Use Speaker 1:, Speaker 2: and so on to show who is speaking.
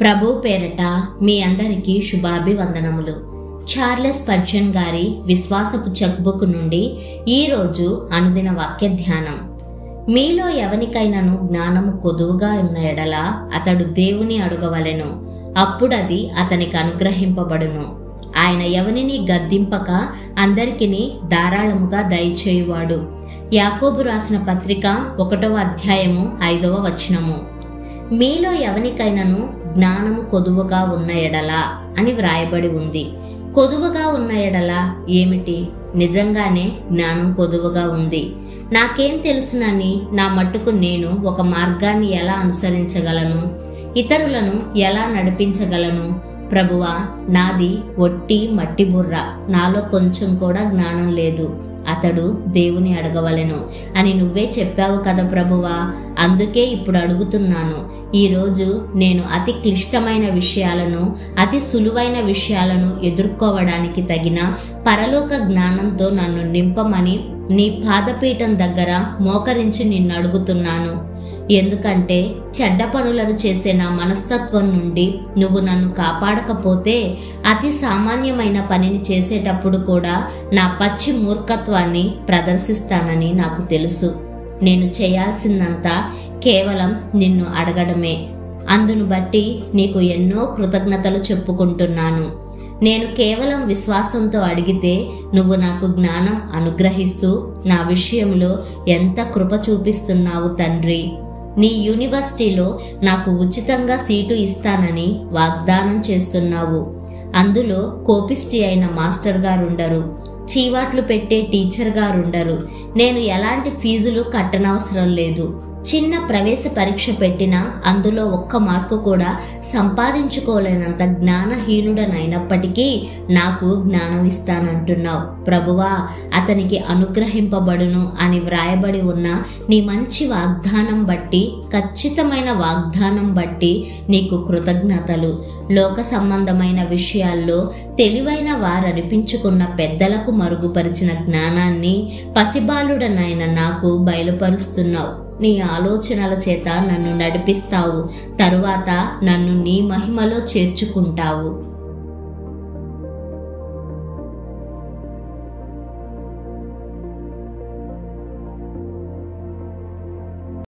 Speaker 1: ప్రభు పేరట మీ అందరికీ శుభాభివందనములు. చార్లెస్ పర్జన్ గారి విశ్వాసపు చెక్బుక్ నుండి ఈరోజు అనుదిన వాక్య ధ్యానం. మీలో ఎవనికైనాను జ్ఞానము కొదువుగా ఉన్న ఎడల అతడు దేవుని అడుగవలెను. అప్పుడది అతనికి అనుగ్రహింపబడును. ఆయన ఎవనిని గద్దింపక అందరికిని ధారాళముగా దయచేయువాడు. యాకోబు రాసిన పత్రిక ఒకటవ అధ్యాయము ఐదవ వచనము. మీలో ఎవనికైనాను జ్ఞానము కొదువుగా ఉన్న ఎడల అని వ్రాయబడి ఉంది. కొదువుగా ఉన్న ఎడల ఏమిటి? నిజంగానే జ్ఞానం కొదువుగా ఉంది. నాకేం తెలుసునని నా మట్టుకు నేను ఒక మార్గాన్ని ఎలా అనుసరించగలను? ఇతరులను ఎలా నడిపించగలను? ప్రభువా నాది ఒట్టి మట్టి బుర్ర. నాలో కొంచెం కూడా జ్ఞానం లేదు. అతడు దేవుని అడగవలెను. అని నువ్వే చెప్పావు కదా ప్రభువా? అందుకే ఇప్పుడు అడుగుతున్నాను. ఈరోజు నేను అతి క్లిష్టమైన విషయాలను అతి సులువైన విషయాలను ఎదుర్కోవడానికి తగిన పరలోక జ్ఞానంతో నన్ను నింపమని నీ పాదపీఠం దగ్గర మోకరించి నిన్ను అడుగుతున్నాను. ఎందుకంటే చెడ్డ పనులను చేసే నా మనస్తత్వం నుండి నువ్వు నన్ను కాపాడకపోతే అతి సామాన్యమైన పనిని చేసేటప్పుడు కూడా నా పచ్చి మూర్ఖత్వాన్ని ప్రదర్శిస్తానని నాకు తెలుసు. నేను చేయాల్సిందంతా కేవలం నిన్ను అడగడమే. అందును బట్టి నీకు ఎన్నో కృతజ్ఞతలు చెప్పుకుంటున్నాను. నేను కేవలం విశ్వాసంతో అడిగితే నువ్వు నాకు జ్ఞానం అనుగ్రహిస్తూ నా విషయంలో ఎంత కృప చూపిస్తున్నావు తండ్రి. నీ యూనివర్సిటీలో నాకు ఉచితంగా సీటు ఇస్తానని వాగ్దానం చేస్తున్నావు. అందులో కోపిష్టి అయిన మాస్టర్ గారుండరు. చీవాట్లు పెట్టే టీచర్ గారుండరు. నేను ఎలాంటి ఫీజులు కట్టనవసరం లేదు. చిన్న ప్రవేశ పరీక్ష పెట్టినా అందులో ఒక్క మార్కు కూడా సంపాదించుకోలేనంత జ్ఞానహీనుడనైనప్పటికీ నాకు జ్ఞానం ఇస్తానంటున్నావు ప్రభువా అతనికి అనుగ్రహింపబడును అని వ్రాయబడి ఉన్న నీ మంచి వాగ్దానం బట్టి ఖచ్చితమైన వాగ్దానం బట్టి నీకు కృతజ్ఞతలు. లోక సంబంధమైన విషయాల్లో తెలివైన వారనిపించుకున్న పెద్దలకు మరుగుపరిచిన జ్ఞానాన్ని పసిబాలుడనైన నాకు బయలుపరుస్తున్నావు. నీ ఆలోచనల చేత నన్ను నడిపిస్తావు. తరువాత నన్ను నీ మహిమలో చేర్చుకుంటావు.